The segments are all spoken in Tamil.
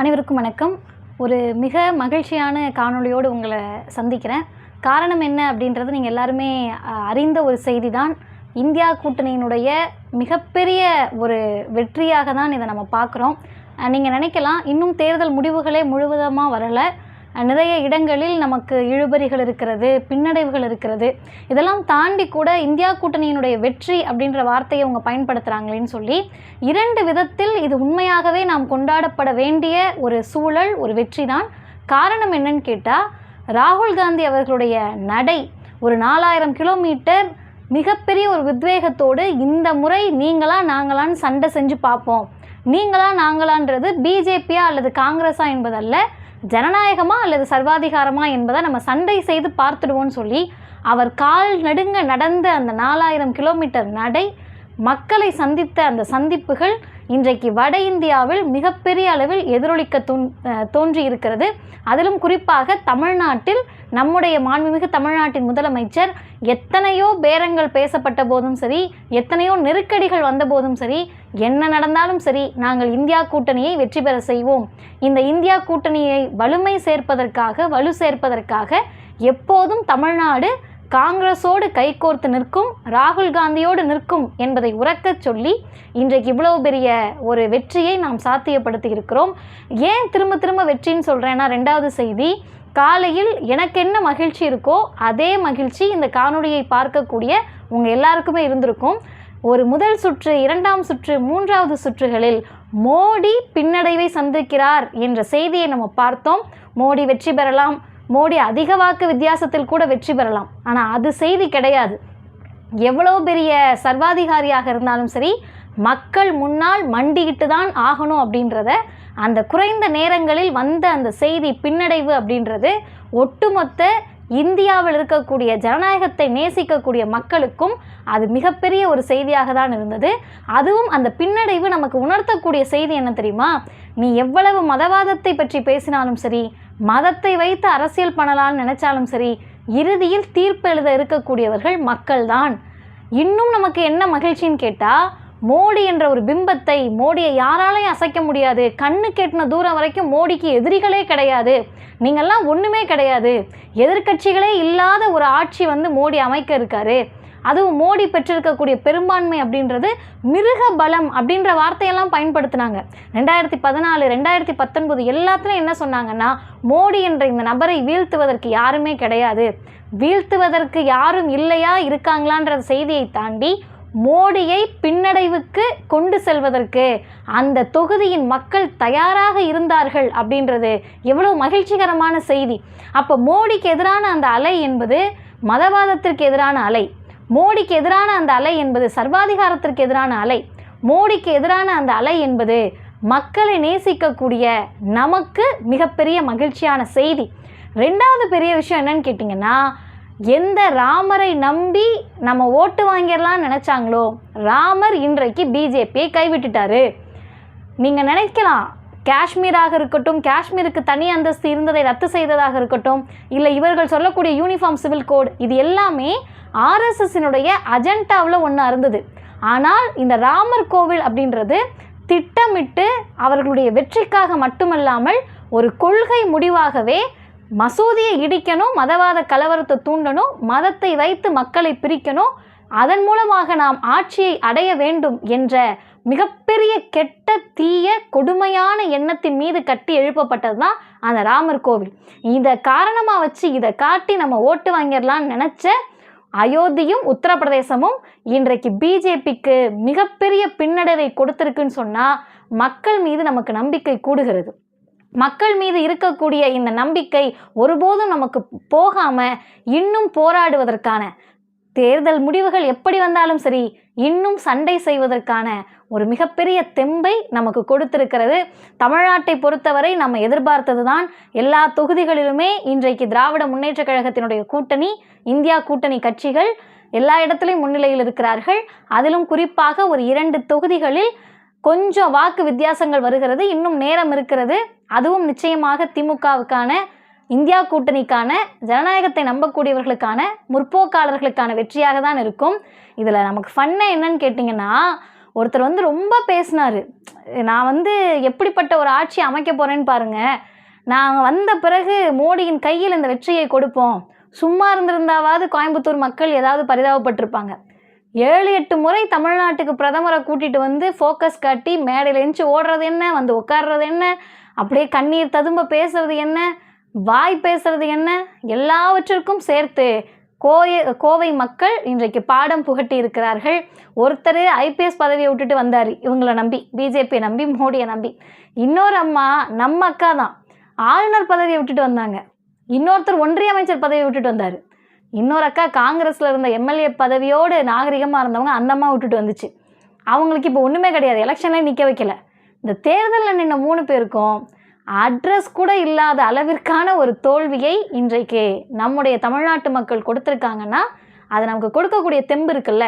அனைவருக்கும் வணக்கம். ஒரு மிக மகிழ்ச்சியான காணொளியோடு உங்களை சந்திக்கிறேன். காரணம் என்ன அப்படின்றது நீங்கள் எல்லாருமே அறிந்த ஒரு செய்தி தான் இந்தியா கூட்டணியினுடைய மிகப்பெரிய ஒரு வெற்றியாக தான் இதை நம்ம பார்க்குறோம். நீங்கள் நினைக்கலாம் இன்னும் தேர்தல் முடிவுகளே முழுவதுமாக வரலை. நிறைய இடங்களில் நமக்கு இழுபறிகள் இருக்கிறது பின்னடைவுகள் இருக்கிறது. இதெல்லாம் தாண்டி கூட இந்தியா கூட்டணியினுடைய வெற்றி அப்படின்ற வார்த்தையை அவங்க பயன்படுத்துகிறாங்களேன்னு சொல்லி இரண்டு விதத்தில் இது உண்மையாகவே நாம் கொண்டாடப்பட வேண்டிய ஒரு சூழல் ஒரு வெற்றி தான் காரணம் என்னன்னு கேட்டால் ராகுல் காந்தி அவர்களுடைய நடை ஒரு நாலாயிரம் கிலோமீட்டர் மிகப்பெரிய ஒரு உத்வேகத்தோடு இந்த முறை நீங்களா நாங்களான்னு சண்டை செஞ்சு பார்ப்போம். நீங்களா நாங்களான்றது பிஜேபியா அல்லது காங்கிரஸா என்பதல்ல ஜனநாயகமா அல்லது சர்வாதிகாரமா என்பதை நம்ம சண்டை செய்து பார்த்துடுவோம்னு சொல்லி அவர் கால் நடுங்க நடந்த அந்த நாலாயிரம் கிலோமீட்டர் நடை மக்களை சந்தித்த அந்த சந்திப்புகள் இன்றைக்கு வட இந்தியாவில் மிகப்பெரிய அளவில் எதிரொலிக்க தோன் தோன்றி இருக்கிறது அதிலும் குறிப்பாக தமிழ்நாட்டில் நம்முடைய மாண்புமிகு தமிழ்நாட்டின் முதலமைச்சர் எத்தனையோ பேரங்கள் பேசப்பட்ட போதும் சரி எத்தனையோ நெருக்கடிகள் வந்த போதும் சரி என்ன நடந்தாலும் சரி நாங்கள் இந்தியா கூட்டணியை வெற்றி பெற செய்வோம். இந்த இந்தியா கூட்டணியை வலுமை சேர்ப்பதற்காக வலு சேர்ப்பதற்காக எப்போதும் தமிழ்நாடு காங்கிரஸோடு கைகோர்த்து நிற்கும் ராகுல் காந்தியோடு நிற்கும் என்பதை உறக்கச் சொல்லி இன்றைக்கு இவ்வளவு பெரிய ஒரு வெற்றியை நாம் சாத்தியப்படுத்தி இருக்கிறோம் ஏன் திரும்ப திரும்ப வெற்றின்னு சொல்கிறேன்னா ரெண்டாவது செய்தி காலையில் எனக்கு என்ன மகிழ்ச்சி இருக்கோ அதே மகிழ்ச்சி இந்த காணொலியை பார்க்கக்கூடிய உங்கள் எல்லாருக்குமே இருந்திருக்கும். ஒரு முதல் சுற்று இரண்டாம் சுற்று மூன்றாவது சுற்றுகளில் மோடி பின்னடைவை சந்திக்கிறார் என்ற செய்தியை நம்ம பார்த்தோம். மோடி வெற்றி பெறலாம். மோடி அதிக வாக்கு வித்தியாசத்தில் கூட வெற்றி பெறலாம். ஆனால் அது செய்தி கிடையாது. எவ்வளோ பெரிய சர்வாதிகாரியாக இருந்தாலும் சரி மக்கள் முன்னால் மண்டிக்கிட்டு தான் ஆகணும் அப்படின்றத அந்த குறைந்த நேரங்களில் வந்த அந்த செய்தி பின்னடைவு அப்படின்றது ஒட்டுமொத்த இந்தியாவில் இருக்கக்கூடிய ஜனநாயகத்தை நேசிக்கக்கூடிய மக்களுக்கும் அது மிகப்பெரிய ஒரு செய்தியாக தான் இருந்தது. அதுவும் அந்த பின்னடைவு நமக்கு உணர்த்தக்கூடிய செய்தி என்ன தெரியுமா? நீ எவ்வளவு மதவாதத்தை பற்றி பேசினாலும் சரி மதத்தை வைத்து அரசியல் பண்ணலாம்னு நினைச்சாலும் சரி இறுதியில் தீர்ப்பு எழுத இருக்கக்கூடியவர்கள் மக்கள்தான். இன்னும் நமக்கு என்ன மகிழ்ச்சின்னு கேட்டால் மோடி என்ற ஒரு பிம்பத்தை மோடியை யாராலையும் அசைக்க முடியாது. கண்ணு கெட்டின தூரம் வரைக்கும் மோடிக்கு எதிரிகளே கிடையாது. நீங்கள்லாம் ஒன்றுமே கிடையாது. எதிர்க்கட்சிகளே இல்லாத ஒரு ஆட்சி வந்து மோடி அமைக்க இருக்காரு. அதுவும் மோடி பெற்றிருக்கக்கூடிய பெரும்பான்மை அப்படின்றது மிருக பலம் அப்படின்ற வார்த்தையெல்லாம் பயன்படுத்தினாங்க. ரெண்டாயிரத்தி பதினாலு ரெண்டாயிரத்தி பத்தொன்பது எல்லாத்துலையும் என்ன சொன்னாங்கன்னா மோடி என்ற இந்த நபரை வீழ்த்துவதற்கு யாருமே கிடையாது. வீழ்த்துவதற்கு யாரும் இல்லையா இருக்காங்களான்ற செய்தியை தாண்டி மோடியை பின்னடைவுக்கு கொண்டு செல்வதற்கு அந்த தொகுதியின் மக்கள் தயாராக இருந்தார்கள் அப்படின்றது எவ்வளோ மகிழ்ச்சிகரமான செய்தி. அப்போ மோடிக்கு எதிரான அந்த அலை என்பது மதவாதத்திற்கு எதிரான அலை. மோடிக்கு எதிரான அந்த அலை என்பது சர்வாதிகாரத்திற்கு எதிரான அலை. மோடிக்கு எதிரான அந்த அலை என்பது மக்களை நேசிக்கக்கூடிய நமக்கு மிகப்பெரிய மகிழ்ச்சியான செய்தி. ரெண்டாவது பெரிய விஷயம் என்னன்னு கேட்டிங்கன்னா எந்த ராமரை நம்பி நம்ம ஓட்டு வாங்கிடலாம்னு நினச்சாங்களோ ராமர் இன்றைக்கு பிஜேபியை கைவிட்டுட்டாரு. நீங்கள் நினைக்கலாம் காஷ்மீராக இருக்கட்டும் காஷ்மீருக்கு தனி அந்தஸ்து இருந்ததை ரத்து செய்ததாக இருக்கட்டும் இல்லை இவர்கள் சொல்லக்கூடிய யூனிஃபார்ம் சிவில் கோட் இது எல்லாமே ஆர்எஸ்எஸ்ஸினுடைய அஜெண்டாவில் ஒன்று இருந்தது. ஆனால் இந்த ராமர் கோவில் அப்படின்றது திட்டமிட்டு அவர்களுடைய வெற்றிக்காக மட்டுமல்லாமல் ஒரு கொள்கை முடிவாகவே மசூதியை இடிக்கணும் மதவாத கலவரத்தை தூண்டணும் மதத்தை வைத்து மக்களை பிரிக்கணும் அதன் மூலமாக நாம் ஆட்சியை அடைய வேண்டும் என்ற மிகப்பெரிய கெட்ட தீய கொடுமையான எண்ணத்தின் மீது கட்டி எழுப்பப்பட்டது தான் அந்த ராமர் கோவில். இதை காரணமாக வச்சு இதை காட்டி நம்ம ஓட்டு வாங்கிடலான்னு நினச்ச அயோத்தியும் உத்தரப்பிரதேசமும் இன்றைக்கு பிஜேபிக்கு மிகப்பெரிய பின்னடைவை கொடுத்துருக்குன்னு சொன்னால் மக்கள் மீது நமக்கு நம்பிக்கை கூடுகிறது. மக்கள் மீது இருக்கக்கூடிய இந்த நம்பிக்கை ஒருபோதும் நமக்கு போகாமல் இன்னும் போராடுவதற்கான தேர்தல் முடிவுகள் எப்படி வந்தாலும் சரி இன்னும் சண்டை செய்வதற்கான ஒரு மிகப்பெரிய தெம்பை நமக்கு கொடுத்திருக்கிறது. தமிழ்நாட்டை பொறுத்தவரை நம்ம எதிர்பார்த்தது தான் எல்லா தொகுதிகளிலுமே இன்றைக்கு திராவிட முன்னேற்ற கழகத்தினுடைய கூட்டணி இந்தியா கூட்டணி கட்சிகள் எல்லா இடத்துலையும் முன்னிலையில் இருக்கிறார்கள். அதிலும் குறிப்பாக ஒரு இரண்டு தொகுதிகளில் கொஞ்சம் வாக்கு வித்தியாசங்கள் வருகிறது இன்னும் நேரம் இருக்கிறது. அதுவும் நிச்சயமாக திமுகவுக்கான இந்தியா கூட்டணிக்கான ஜனநாயகத்தை நம்பக்கூடியவர்களுக்கான முற்போக்காளர்களுக்கான வெற்றியாக தான் இருக்கும். இதில் நமக்கு ஃபன்னை என்னன்னு கேட்டிங்கன்னா ஒருத்தர் வந்து ரொம்ப பேசினார். நான் வந்து எப்படிப்பட்ட ஒரு ஆட்சி அமைக்க போகிறேன்னு பாருங்கள் நாங்கள் வந்த பிறகு மோடியின் கையில் இந்த வெற்றியை கொடுப்போம். சும்மா இருந்திருந்தாவது கோயம்புத்தூர் மக்கள் ஏதாவது பரிதாபப்பட்டிருப்பாங்க. ஏழு எட்டு முறை தமிழ்நாட்டுக்கு பிரதமரை கூட்டிகிட்டு வந்து ஃபோக்கஸ் காட்டி மேடையில் எழுந்து ஓடுறது என்ன? வந்து உட்கார்றது என்ன? அப்படியே கண்ணீர் ததும்ப பேசுறது என்ன? வாய் பேசுறது என்ன? எல்லாவற்றிற்கும் சேர்த்து கோய கோவை மக்கள் இன்றைக்கு பாடம் புகட்டி இருக்கிறார்கள். ஒருத்தர் ஐபிஎஸ் பதவியை விட்டுட்டு வந்தார். இவங்கள நம்பி பிஜேபியை நம்பி மோடியை நம்பி. இன்னொரு அம்மா நம்ம அக்கா தான். ஆளுநர் பதவியை விட்டுட்டு வந்தாங்க. இன்னொருத்தர் ஒன்றிய அமைச்சர் பதவியை விட்டுட்டு வந்தார். இன்னொரு அக்கா காங்கிரஸில் இருந்த எம்எல்ஏ பதவியோடு நாகரிகமாக இருந்தவங்க அந்த அம்மா விட்டுட்டு வந்துச்சு. அவங்களுக்கு இப்போ ஒன்றுமே கிடையாது. எலெக்ஷன்லேயே நிற்க வைக்கல. இந்த தேர்தலில் நின்ன மூணு பேருக்கும் அட்ரஸ் கூட இல்லாத அளவிற்கான ஒரு தோல்வியை இன்றைக்கு நம்முடைய தமிழ்நாட்டு மக்கள் கொடுத்துருக்காங்கன்னா அது நமக்கு கொடுக்கக்கூடிய தெம்பு இருக்குல்ல?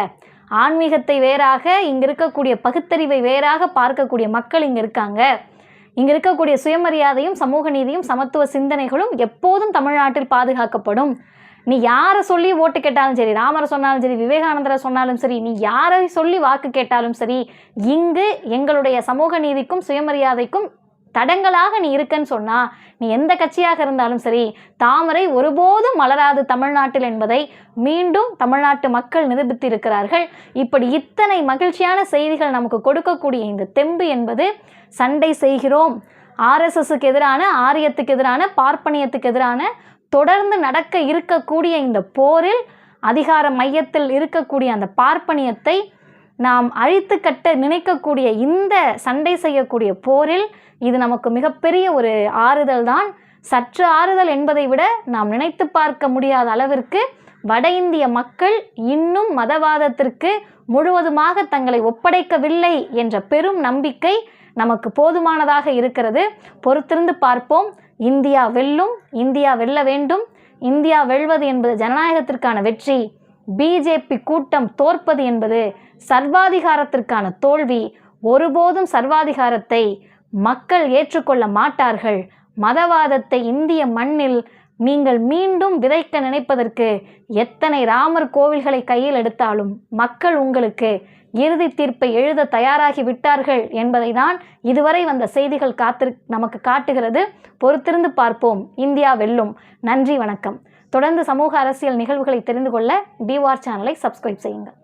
ஆன்மீகத்தை வேறாக இங்கே இருக்கக்கூடிய பகுத்தறிவை வேறாக பார்க்கக்கூடிய மக்கள் இங்கே இருக்காங்க. இங்கே இருக்கக்கூடிய சுயமரியாதையும் சமூக நீதியும் சமத்துவ சிந்தனைகளும் எப்போதும் தமிழ்நாட்டில் பாதுகாக்கப்படும். நீ யாரை சொல்லி ஓட்டு கேட்டாலும் சரி ராமரை சொன்னாலும் சரி விவேகானந்தரை சொன்னாலும் சரி நீ யாரை சொல்லி வாக்கு கேட்டாலும் சரி இங்கு எங்களுடைய சமூக நீதிக்கும் சுயமரியாதைக்கும் தடங்களாக நீ இருக்கன்னு சொன்னா நீ எந்த கட்சியாக இருந்தாலும் சரி தாமரை ஒருபோதும் மலராது தமிழ்நாட்டில் என்பதை மீண்டும் தமிழ்நாட்டு மக்கள் நிரூபித்திருக்கிறார்கள். இப்படி இத்தனை மகிழ்ச்சியான செய்திகள் நமக்கு கொடுக்கக்கூடிய இந்த தெம்பு என்பது சண்டை செய்கிறோம். ஆர்எஸ்எஸ்க்கு எதிரான ஆரியத்துக்கு எதிரான பார்ப்பனியத்துக்கு எதிரான தொடர்ந்து நடக்க இருக்கக்கூடிய இந்த போரில் அதிகார மையத்தில் இருக்கக்கூடிய அந்த பார்ப்பனியத்தை நாம் அழித்து கட்ட நினைக்கக்கூடிய இந்த சண்டை செய்யக்கூடிய போரில் இது நமக்கு மிகப்பெரிய ஒரு ஆறுதல் தான். சற்று ஆறுதல் என்பதை விட நாம் நினைத்து பார்க்க முடியாத அளவிற்கு வட இந்திய மக்கள் இன்னும் மதவாதத்திற்கு முழுவதுமாக தங்களை ஒப்படைக்கவில்லை என்ற பெரும் நம்பிக்கை நமக்கு போதுமானதாக இருக்கிறது. பொறுத்திருந்து பார்ப்போம். இந்தியா வெல்லும் இந்தியா வெல்ல வேண்டும். இந்தியா வெல்வது என்பது ஜனநாயகத்திற்கான வெற்றி. பிஜேபி கூட்டம் தோற்பது என்பது சர்வாதிகாரத்திற்கான தோல்வி. ஒருபோதும் சர்வாதிகாரத்தை மக்கள் ஏற்றுக்கொள்ள மாட்டார்கள். மதவாதத்தை இந்திய மண்ணில் நீங்கள் மீண்டும் விதைக்க நினைப்பதற்கு எத்தனை ராமர் கோவில்களை கையில் எடுத்தாலும் மக்கள் உங்களுக்கு இறுதி தீர்ப்பை எழுத தயாராகி விட்டார்கள் என்பதை தான் இதுவரை வந்த செய்திகள் காத்திரு நமக்கு காட்டுகிறது. பொறுத்திருந்து பார்ப்போம். இந்தியா வெல்லும். நன்றி வணக்கம். தொடர்ந்து சமூக அரசியல் நிகழ்வுகளை தெரிந்து கொள்ள டிவார் சேனலை சப்ஸ்கிரைப் செய்யுங்கள்.